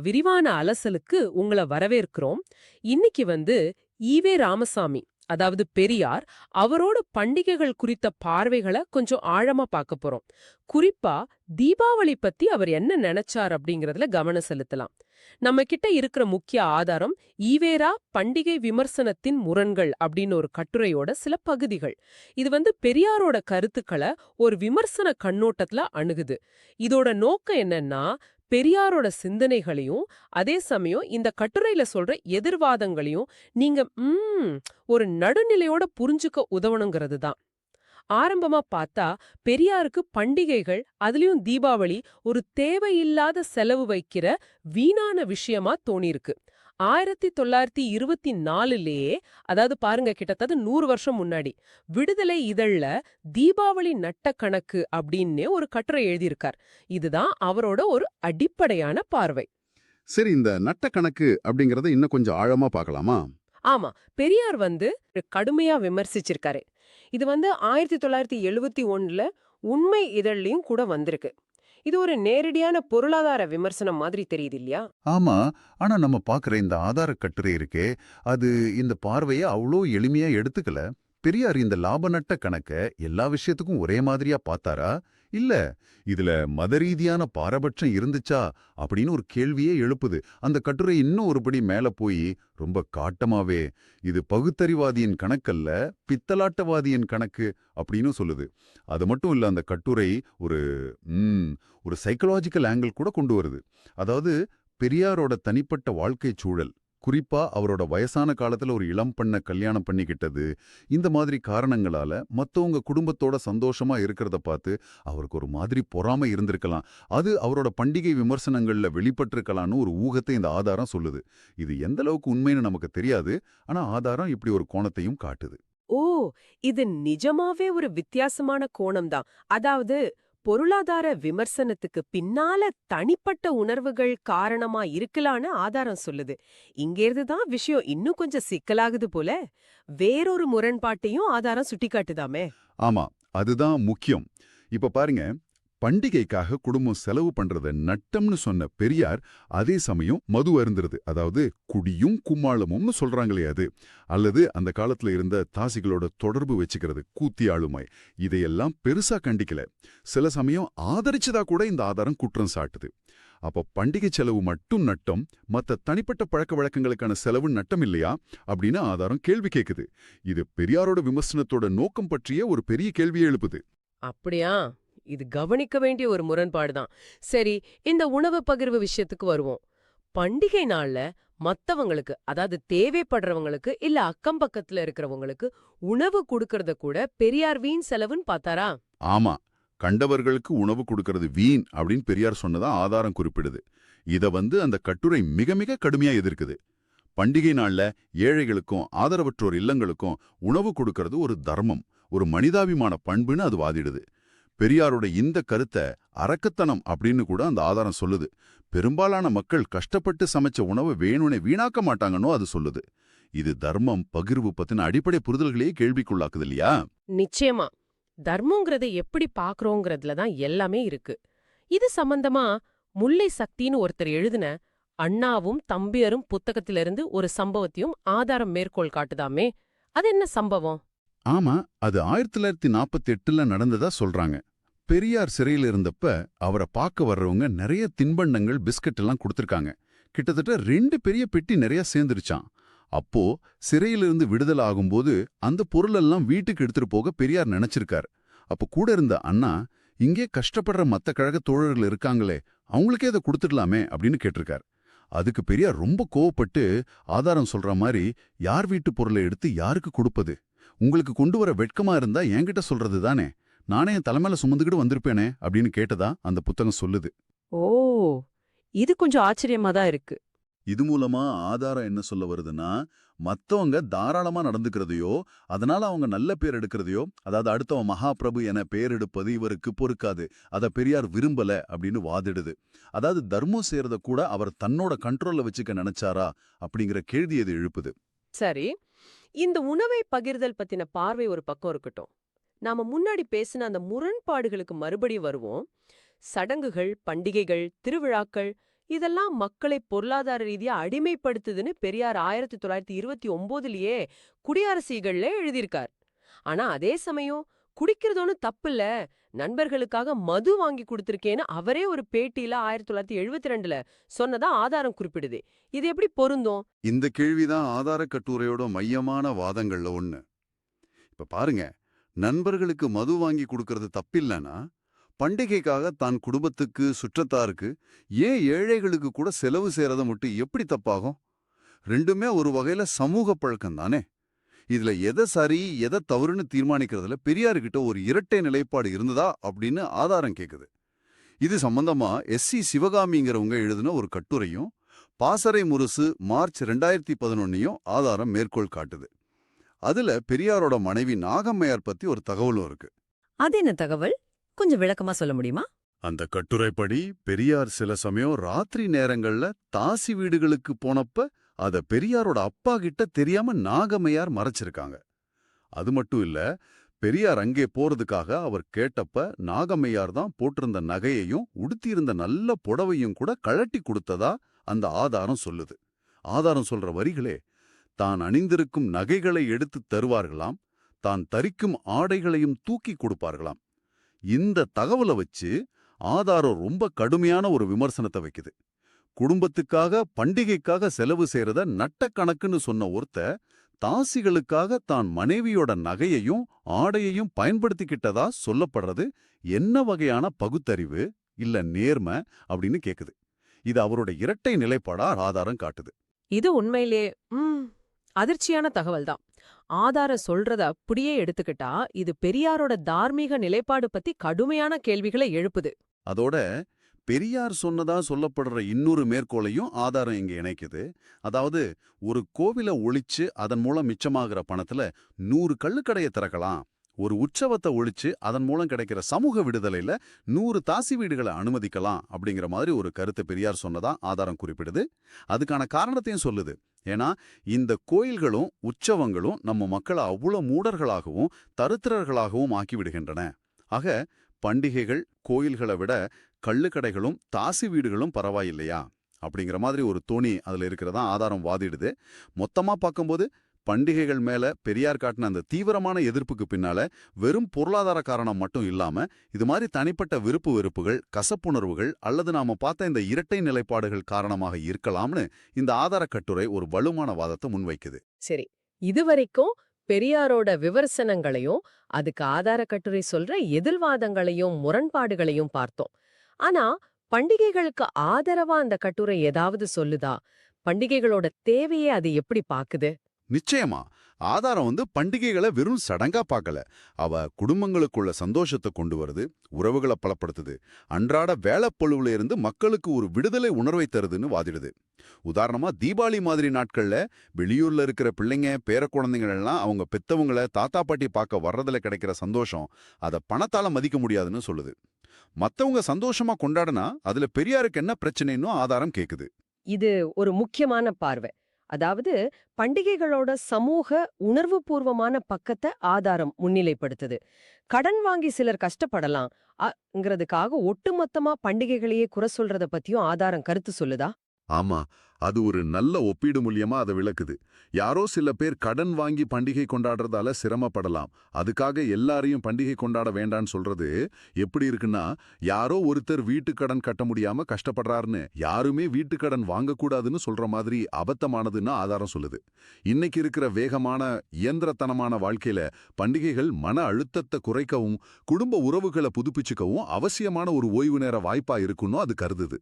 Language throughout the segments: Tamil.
விரிவான அலசலுக்கு உங்களை வரவேற்கிறோம். இன்னைக்கு வந்து ஈவே ராமசாமி அதாவது பெரியார் அவரோட பண்டிகைகள் குறித்த பார்வைகளை கொஞ்சம் ஆழமா பார்க்க போறோம். குறிப்பா தீபாவளி பத்தி அவர் என்ன நினைச்சார் அப்படிங்கறதுல கவனம் செலுத்தலாம். நம்ம கிட்ட இருக்கிற முக்கிய ஆதாரம் ஈவேரா பண்டிகை விமர்சனத்தின் முரண்கள் அப்படின்னு ஒரு கட்டுரையோட சில பகுதிகள். இது வந்து பெரியாரோட கருத்துக்களை ஒரு விமர்சன கண்ணோட்டத்துல அணுகுது. இதோட நோக்கம் என்னன்னா பெரியாரோட சிந்தனைகளையும் அதே சமயம் இந்த கட்டுரையில சொல்ற எதிர்வாதங்களையும் நீங்க உம் ஒரு நடுநிலையோட புரிஞ்சுக்க உதவணுங்கிறது தான். ஆரம்பமா பார்த்தா பெரியாருக்கு பண்டிகைகள் அதுலயும் தீபாவளி ஒரு தேவையில்லாத செலவு வைக்கிற வீணான விஷயமா தோணிருக்கு ஆயிரத்தி தொள்ளாயிரத்தி இருபத்தி நாலுலயே அதாவது பாருங்க கிட்டத்தட்ட நூறு வருஷம் முன்னாடி விடுதலை இதழ்ல தீபாவளி நட்ட கணக்கு அப்படின்னு ஒரு கட்டுரை எழுதியிருக்கார். இதுதான் அவரோட ஒரு அடிப்படையான பார்வை. சரி இந்த நட்ட கணக்கு அப்படிங்கறத இன்னும் கொஞ்சம் ஆழமா பார்க்கலாமா? ஆமா பெரியார் வந்து கடுமையா விமர்சிச்சிருக்காரு. இது வந்து ஆயிரத்தி தொள்ளாயிரத்தி எழுவத்தி ஒண்ணுல உண்மை இதழ்லயும் கூட வந்திருக்கு. இது ஒரு நேரடியான பொருளாதார விமர்சனம் மாதிரி தெரியுது இல்லையா? ஆமா. ஆனா நம்ம பாக்குற இந்த ஆதார கட்டுரை இருக்கே அது இந்த பார்வையை அவ்வளோ எளிமையா எடுத்துக்கல. பெரியார் இந்த லாப நட்ட கணக்க எல்லா விஷயத்துக்கும் ஒரே மாதிரியா பார்த்தாரா? இல்ல இதுல மத ரீதியான பாரபட்சம் இருந்துச்சா அப்படின்னு ஒரு கேள்வியே எழுப்புது. அந்த கட்டுரை இன்னும் ஒருபடி மேல போய் ரொம்ப காட்டமாவே இது பகுத்தறிவாதியின் கணக்கல்ல பித்தலாட்டவாதியின் கணக்கு அப்படின்னு சொல்லுது. அது மட்டும் இல்ல அந்த கட்டுரை ஒரு ஒரு சைக்கலாஜிக்கல் ஆங்கிள் கூட கொண்டு வருது. அதாவது பெரியாரோட தனிப்பட்ட வாழ்க்கை சூழல். குறிப்பா அவரோட வயசான காலத்துல ஒரு இளம் பண்ண கல்யாணம் பண்ணிக்கிட்டது இந்த மாதிரி காரணங்களால மத்தவங்க குடும்பத்தோட சந்தோஷமா இருக்கிறத பார்த்து அவருக்கு ஒரு மாதிரி பொறாமை இருந்திருக்கலாம். அது அவரோட பண்டிகை விமர்சனங்கள்ல வெளிப்பட்டிருக்கலாம்னு ஒரு ஊகத்தை இந்த ஆதாரம் சொல்லுது. இது எந்த அளவுக்கு உண்மைன்னு நமக்கு தெரியாது ஆனா ஆதாரம் இப்படி ஒரு கோணத்தையும் காட்டுது. ஓ! இது நிஜமாவே ஒரு வித்தியாசமான கோணம்தான். அதாவது பொருளாதார விமர்சனத்துக்கு பின்னால தனிப்பட்ட உணர்வுகள் காரணமா இருக்கலான்னு ஆதாரம் சொல்லுது. இங்கேருந்து தான் விஷயம் இன்னும் கொஞ்சம் சிக்கலாகுது போல. வேறொரு முரண்பாட்டையும் ஆதாரம் சுட்டிக்காட்டுதாமே. ஆமா அதுதான் முக்கியம். இப்ப பாருங்க பண்டிகைக்காக குடும்பம் செலவு பண்றத நட்டம்னு சொன்ன பெரியார் அதே சமயம் மது அருந்துறது அதாவது குடியும் கும்மாளமும்னு சொல்றாங்களே அது. அல்லது அந்த காலத்துல இருந்த தாசிகளோட தொடர்பு வச்சுக்கிறது கூத்தி ஆளுமை. இதையெல்லாம் பெருசா கண்டிக்கல. சில சமயம் ஆதரிச்சதா கூட இந்த ஆதாரம் குற்றம் சாட்டுது. அப்ப பண்டிகை செலவு மட்டும் நட்டம் மத்த தனிப்பட்ட பழக்க வழக்கங்களுக்கான செலவு நட்டம் இல்லையா? அப்படின்னு ஆதாரம் கேள்வி கேட்குது இது பெரியாரோட விமர்சனத்தோட நோக்கம் பற்றிய ஒரு பெரிய கேள்வியை எழுப்புது. அப்படியா? இது கவனிக்க வேண்டிய ஒரு முரண்பாடுதான் சரி இந்த உணவு பகிர்வு விஷயத்துக்கு வருவோம். பண்டிகை நாள்ல மத்தவங்களுக்கு அதாவது தேவைப்படுறவங்களுக்கு இல்ல அக்கம் பக்கத்துல இருக்கிறவங்களுக்கு உணவு கொடுக்கறத கூட பெரியார் வீண் செலவுன்னு பார்த்தாரா? ஆமா. கண்டவர்களுக்கு உணவு கொடுக்கறது வீண் அப்படின்னு பெரியார் சொன்னதா ஆதாரம் குறிப்பிடுது. இத வந்து அந்த கட்டுரை மிக மிக கடுமையா எதிர்க்குது. பண்டிகை நாள்ல ஏழைகளுக்கும் ஆதரவற்றோர் இல்லங்களுக்கும் உணவு கொடுக்கறது ஒரு தர்மம் ஒரு மனிதாபிமான பண்புன்னு அது வாதிடுது. பெரியாரோட இந்த கருத்தை அரக்கத்தனம் அப்படின்னு கூட அந்த ஆதாரம் சொல்லுது. பெரும்பாலான மக்கள் கஷ்டப்பட்டு சமைச்ச உணவை வேணும்னே வீணாக்க மாட்டாங்கன்னு அது சொல்லுது. இது தர்மம் பகிர்வு பத்தின அடிப்படை புரிதல்களையே கேள்விக்குள்ளாக்குது இல்லையா? நிச்சயமா. தர்மங்கிறத எப்படி பாக்குறோங்கிறதுல தான் எல்லாமே இருக்கு. இது சம்பந்தமா முல்லை சக்தின்னு ஒருத்தர் எழுதின அண்ணாவும் தம்பியரும் புத்தகத்திலிருந்து ஒரு சம்பவத்தையும் ஆதாரம் மேற்கோள் காட்டுதாமே. அது என்ன சம்பவம்? ஆமா அது ஆயிரத்தி தொள்ளாயிரத்தி நாற்பத்தி எட்டுல நடந்ததா சொல்றாங்க. பெரியார் சிறையில் இருந்தப்ப அவரை பார்க்க வர்றவங்க நிறைய தின்பண்டங்கள் பிஸ்கட் எல்லாம் கொடுத்துருக்காங்க. கிட்டத்தட்ட ரெண்டு பெரிய பெட்டி நிறைய சேர்ந்துருச்சான் அப்போ சிறையிலிருந்து விடுதலை ஆகும்போது அந்த பொருளெல்லாம் வீட்டுக்கு எடுத்துட்டு போக பெரியார் நினைச்சிருக்கார். அப்ப கூட இருந்த அண்ணா இங்கே கஷ்டப்படுற மத்த கழக தோழர்கள் இருக்காங்களே அவங்களுக்கே இதை கொடுத்துடலாமே அப்படின்னு கேட்டிருக்கார். அதுக்கு பெரியார் ரொம்ப கோவப்பட்டு ஆதாரம் சொல்ற மாதிரி யார் வீட்டு பொருளை எடுத்து யாருக்கு கொடுப்பது? உங்களுக்கு கொண்டு வர வெட்கமா இருந்தா என்கிட்ட சொல்றது தானே? நானே என் தலைமையில சுமந்துக்கிட்டு வந்திருப்பேனே அப்படின்னு கேட்டதா அந்த புத்தகம் சொல்லுது. ஓ இது கொஞ்சம் ஆச்சரியமா தான் இருக்கு. இது மூலமா ஆதாரம் என்ன சொல்ல வருதுன்னா மத்தவங்க தாராளமா நடந்துக்கிறதையோ அதனால அவங்க நல்ல பேர் எடுக்கிறதையோ அதாவது அடுத்தவன் மகாபிரபு என பேர் எடுப்பது இவருக்கு பொறுக்காது. அத பெரியார் விரும்பல அப்படின்னு வாதிடுது. அதாவது தர்மம் செய்யறத கூட அவர் தன்னோட கண்ட்ரோல்ல வச்சுக்க நினைச்சாரா அப்படிங்கிற கேள்வி இது எழுப்புது. சரி. இந்த உணவை பகிர்தல் பத்தின பார்வை ஒரு பக்கம் இருக்கட்டும். நாம முன்னாடி பேசின அந்த முரண்பாடுகளுக்கு மறுபடி வருவோம். சடங்குகள் பண்டிகைகள் திருவிழாக்கள் இதெல்லாம் மக்களை பொருளாதார ரீதியா அடிமைப்படுத்துதுன்னு பெரியார் ஆயிரத்தி தொள்ளாயிரத்தி இருபத்தி ஒன்பதுலயே குடியரசிகள்ல எழுதியிருக்கார். ஆனா அதே சமயம் குடிக்கிறதோன்னு தப்பு இல்ல நண்பர்களுக்காக மது வாங்கி கொடுத்திருக்கேன்னு அவரே ஒரு பேட்டியில ஆயிரத்தி தொள்ளாயிரத்தி எழுபத்தி ரெண்டுல சொன்னதா ஆதாரம் குறிப்பிடுது. இது எப்படி பொருந்தும்? இந்த கேள்விதான் ஆதார கட்டுரையோட மையமான வாதங்கள்ல ஒண்ணு. இப்ப பாருங்க நண்பர்களுக்கு மது வாங்கி கொடுக்கறது தப்பில்லைன்னா பண்டிகைக்காக தான் குடும்பத்துக்கு சுற்றத்தாருக்கு ஏன் ஏழைகளுக்கு கூட செலவு செய்யறத மட்டும் எப்படி தப்பாகும்? ரெண்டுமே ஒரு வகையில சமூக பழக்கம் தானே இதுல எதை சரி எதை தவறுன்னு தீர்மானிக்கிறதுல பெரியார்கிட்ட ஒரு இரட்டை நிலைப்பாடு இருந்ததா அப்படின்னு ஆதாரம் கேக்குது. இது சம்பந்தமா எஸ் சி சிவகாமிங்கிறவங்க எழுதின ஒரு கட்டுரையும் பாசறை முரசு மார்ச் ரெண்டாயிரத்தி பதினொன்னையும் ஆதாரம் மேற்கோள் காட்டுது. அதுல பெரியாரோட மனைவி நாகம்மையார் பத்தி ஒரு தகவலும் இருக்கு. அது என்ன தகவல்? கொஞ்சம் விளக்கமா சொல்ல முடியுமா? அந்த கட்டுரைப்படி பெரியார் சில சமயம் ராத்திரி நேரங்கள்ல தாசி வீடுகளுக்கு போனப்ப அத பெரியாரோட அப்பா கிட்ட தெரியாம நாகம்மையார் மறைச்சிருக்காங்க. அது மட்டும் இல்ல பெரியார் அங்கே போறதுக்காக அவர் கேட்டப்ப நாகமையார் தான் போட்டிருந்த நகையையும் உடுத்தியிருந்த நல்ல புடவையும் கூட கழட்டி கொடுத்ததா அந்த ஆதாரம் சொல்லுது. ஆதாரம் சொல்ற வரிகளே தான் அணிந்திருக்கும் நகைகளை எடுத்துத் தருவார்களாம் தான் தரிக்கும் ஆடைகளையும் தூக்கி கொடுப்பார்களாம். இந்த தகவலை வச்சு ஆதாரம் ரொம்ப கடுமையான ஒரு விமர்சனத்தை வைக்குது. குடும்பத்துக்காக பண்டிகைக்காக செலவு செய்யறத நட்டக்கணக்குன்னு சொன்ன ஒருத்த தாசிகளுக்காக தான் மனைவியோட நகையையும் ஆடையையும் பயன்படுத்திக்கிட்டதா சொல்லப்படுறது என்ன வகையான பகுத்தறிவு? இல்ல நேர்மை? அப்படின்னு கேக்குது. இது அவரோட இரட்டை நிலைப்பாடா ஆதாரம் காட்டுது. இது உண்மையிலே அதிர்ச்சியான தகவல் தான். ஆதாரம் சொல்றத அப்படியே எடுத்துக்கிட்டா இது பெரியாரோட தார்மீக நிலைப்பாடு பத்தி கடுமையான கேள்விகளை எழுப்புது. அதோட பெரியார் சொன்னதா சொல்லப்படுற இன்னொரு மேற்கோளையும் ஆதாரம் இங்க இணைக்குது. அதாவது ஒரு கோவில ஒழிச்சு அதன் மூலம் மிச்சமாகிற பணத்துல நூறு கள்ளுக்கடையை திறக்கலாம். ஒரு உற்சவத்தை ஒழிச்சு அதன் மூலம் கிடைக்கிற சமூக விடுதலையில நூறு தாசி வீடுகளை அனுமதிக்கலாம் அப்படிங்கிற மாதிரி ஒரு கருத்தை பெரியார் சொன்னதா ஆதாரம் குறிப்பிடுது. அதுக்கான காரணத்தையும் சொல்லுது. ஏன்னா இந்த கோயில்களும் உற்சவங்களும் நம்ம மக்களை அவ்வளோ மூடர்களாகவும் தருத்திரர்களாகவும் ஆக்கி விடுகின்றன. ஆக பண்டிகைகள் கோயில்களை விட கள்ளுக்கடைகளும் தாசி வீடுகளும் பரவாயில்லையா? அப்படிங்கிற மாதிரி ஒரு தோணி அதுல இருக்கிறதா ஆதாரம் வாதிடுது. மொத்தமா பார்க்கும்போது பண்டிகைகள் மேல பெரியார் காட்டின அந்த தீவிரமான எதிர்ப்புக்கு பின்னால வெறும் பொருளாதார காரணம் மட்டும் இல்லாம இது மாதிரி தனிப்பட்ட விருப்பு வெறுப்புகள் கசப்புணர்வுகள் அல்லது நாம பார்த்த இந்த இரட்டை நிலைப்பாடுகள் காரணமாக இருக்கலாம்னு இந்த ஆதார கட்டுரை ஒரு வலுவான வாதத்தை முன்வைக்குது. சரி இதுவரைக்கும் பெரியாரோட விமர்சனங்களையும் அதுக்கு ஆதார கட்டுரை சொல்ற எதிர்வாதங்களையும் முரண்பாடுகளையும் பார்த்தோம். ஆனா பண்டிகைகளுக்கு ஆதரவா அந்த கட்டுரை ஏதாவது சொல்லுதா? பண்டிகைகளோட தேவையை அது எப்படி பாக்குது நிச்சயமா. ஆதாரம் வந்து பண்டிகைகளை வெறும் சடங்கா பார்க்கல. அவ குடும்பங்களுக்குள்ள சந்தோஷத்தை கொண்டு வருது உறவுகளை பலப்படுத்துது அன்றாட வேலைப்பொழுவுல இருந்து மக்களுக்கு ஒரு விடுதலை உணர்வை தருதுன்னு வாதிடுது. உதாரணமா தீபாவளி மாதிரி நாட்கள்ல வெளியூர்ல இருக்கிற பிள்ளைங்க பேர குழந்தைங்களெல்லாம் அவங்க பெத்தவங்கள தாத்தா பாட்டி பார்க்க வர்றதுல கிடைக்கிற சந்தோஷம் அதை பணத்தால மதிக்க முடியாதுன்னு சொல்லுது. மத்தவங்க சந்தோஷமா கொண்டாடினா அதுல பெரியாருக்கு என்ன பிரச்சனைன்னு ஆதாரம் கேக்குது. இது ஒரு முக்கியமான பார்வை. அதாவது பண்டிகைகளோட சமூக உணர்வுபூர்வமான பக்கத்தை ஆதாரம் முன்னிலைப்படுத்துது. கடன் வாங்கி சிலர் கஷ்டப்படலாம். அங்கிறதுக்காக ஒட்டுமொத்தமா பண்டிகைகளையே குறை சொல்றத பத்தியும் ஆதாரம் கருத்து சொல்லுதா? ஆமா. அது ஒரு நல்ல ஒப்பீடு மூலியமா அதை விளக்குது. யாரோ சில பேர் கடன் வாங்கி பண்டிகை கொண்டாடுறதால சிரமப்படலாம். அதுக்காக எல்லாரையும் பண்டிகை கொண்டாட வேண்டான்னு சொல்றது எப்படி இருக்குன்னா யாரோ ஒருத்தர் வீட்டு கடன் கட்ட முடியாம கஷ்டப்படுறாருன்னு யாருமே வீட்டு கடன் வாங்கக்கூடாதுன்னு சொல்ற மாதிரி அபத்தமானதுன்னு ஆதாரம் சொல்லுது. இன்னைக்கு இருக்கிற வேகமான இயந்திரத்தனமான வாழ்க்கையில பண்டிகைகள் மன அழுத்தத்தை குறைக்கவும் குடும்ப உறவுகளை புதுப்பிச்சுக்கவும் அவசியமான ஒரு ஓய்வு நேர வாய்ப்பா இருக்குன்னு அது கருதுது.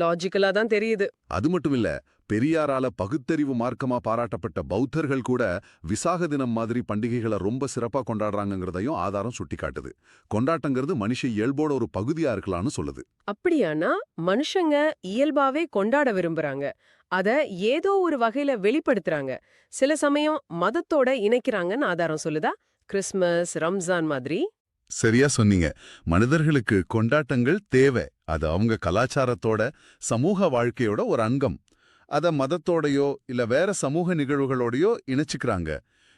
லாஜிக்கலா தான் தெரியுது. அது மட்டும் இல்ல பெரியாரால பகுத்தறிவு மார்க்கமா பாராட்டப்பட்ட பௌத்தர்கள் கூட விசாக தினம் மாதிரி பண்டிகைகளை ரொம்ப சிறப்பா கொண்டாடுறாங்கிறதையும் ஆதாரம் சுட்டிக்காட்டுது. கொண்டாட்டங்கிறது மனுஷ இயல்போட ஒரு பகுதியா இருக்கலாம்னு சொல்லுது. அப்படியானா மனுஷங்க இயல்பாவே கொண்டாட விரும்புறாங்க. அத ஏதோ ஒரு வகையில வெளிப்படுத்துறாங்க. சில சமயம் மதத்தோட இணைக்கிறாங்கன்னு ஆதாரம் சொல்லுதா? கிறிஸ்மஸ் ரம்ஜான் மாதிரி. சரியா சொன்னீங்க. மனிதர்களுக்கு கொண்டாட்டங்கள் தேவை. அது அவங்க கலாச்சாரத்தோட சமூக வாழ்க்கையோட ஒரு அங்கம். அத மதத்தோடையோ இல்ல வேற சமூக நிகழ்வுகளோடையோ இணைச்சுக்கிறாங்க.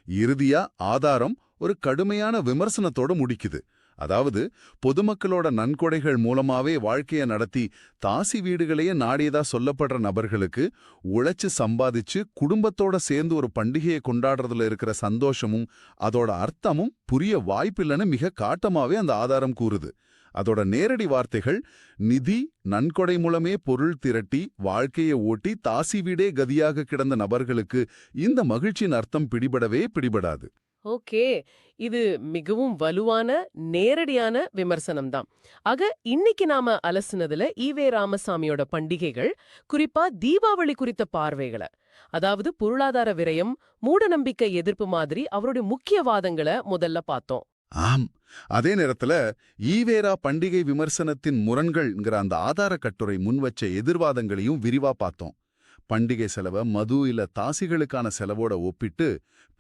இறுதியா ஆதாரம் ஒரு கடுமையான விமர்சனத்தோட முடிக்குது. அதாவது பொதுமக்களோட நன்கொடைகள் மூலமாவே வாழ்க்கைய நடத்தி தாசி வீடுகளையே நாடியதா சொல்லப்படுற நபர்களுக்கு உழைச்சு சம்பாதிச்சு குடும்பத்தோட சேர்ந்து ஒரு பண்டிகையை கொண்டாடுறதுல இருக்கிற சந்தோஷமும் அதோட அர்த்தமும் புரிய வாய்ப்பில்லைன்னு மிக காட்டமாவே அந்த ஆதாரம் கூறுது. அதோட நேரடி வார்த்தைகள் நிதி நன்கொடை மூலமே பொருள் திரட்டி வாழ்க்கையை ஓட்டி தாசி வீடே கதியாக கிடந்த நபர்களுக்கு இந்த மகிழ்ச்சியின் அர்த்தம் பிடிபடவே பிடிபடாது. ஓகே. இது மிகவும் வலுவான நேரடியான விமர்சனம் தான் ஆக இன்னைக்கு நாம அலசுனதுல ஈவே ராமசாமியோட பண்டிகைகள் குறிப்பா தீபாவளி குறித்த பார்வைகளை. அதாவது பொருளாதார விரயம் மூடநம்பிக்கை எதிர்ப்பு மாதிரி அவருடைய முக்கிய வாதங்களை முதல்ல பார்த்தோம். ஆம். அதே நேரத்துல ஈவேரா பண்டிகை விமர்சனத்தின் முரண்கள்ங்கிற அந்த ஆதார கட்டுரை முன்வச்ச எதிர்வாதங்களையும் விரிவா பார்த்தோம். பண்டிகை செலவை மது இல்ல தாசிகளுக்கான செலவோட ஒப்பிட்டு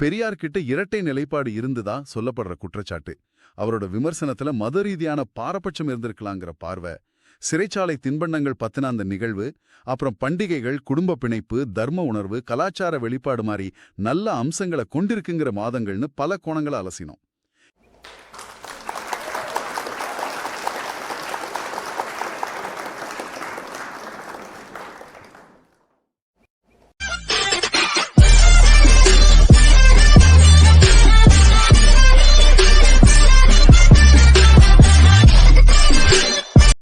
பெரியார்கிட்ட இரட்டை நிலைப்பாடு இருந்துதா சொல்லப்படுற குற்றச்சாட்டு. அவரோட விமர்சனத்துல மத ரீதியான பாரபட்சம் இருந்திருக்கலாங்கிற பார்வை சிறைச்சாலை தின்பண்டங்கள் பத்தின அந்த நிகழ்வு அப்புறம் பண்டிகைகள் குடும்ப பிணைப்பு தர்ம உணர்வு கலாச்சார வெளிப்பாடு மாதிரி நல்ல அம்சங்களை கொண்டிருக்குங்கிற மாதங்கள்னு பல கோணங்களை அலசினோம்.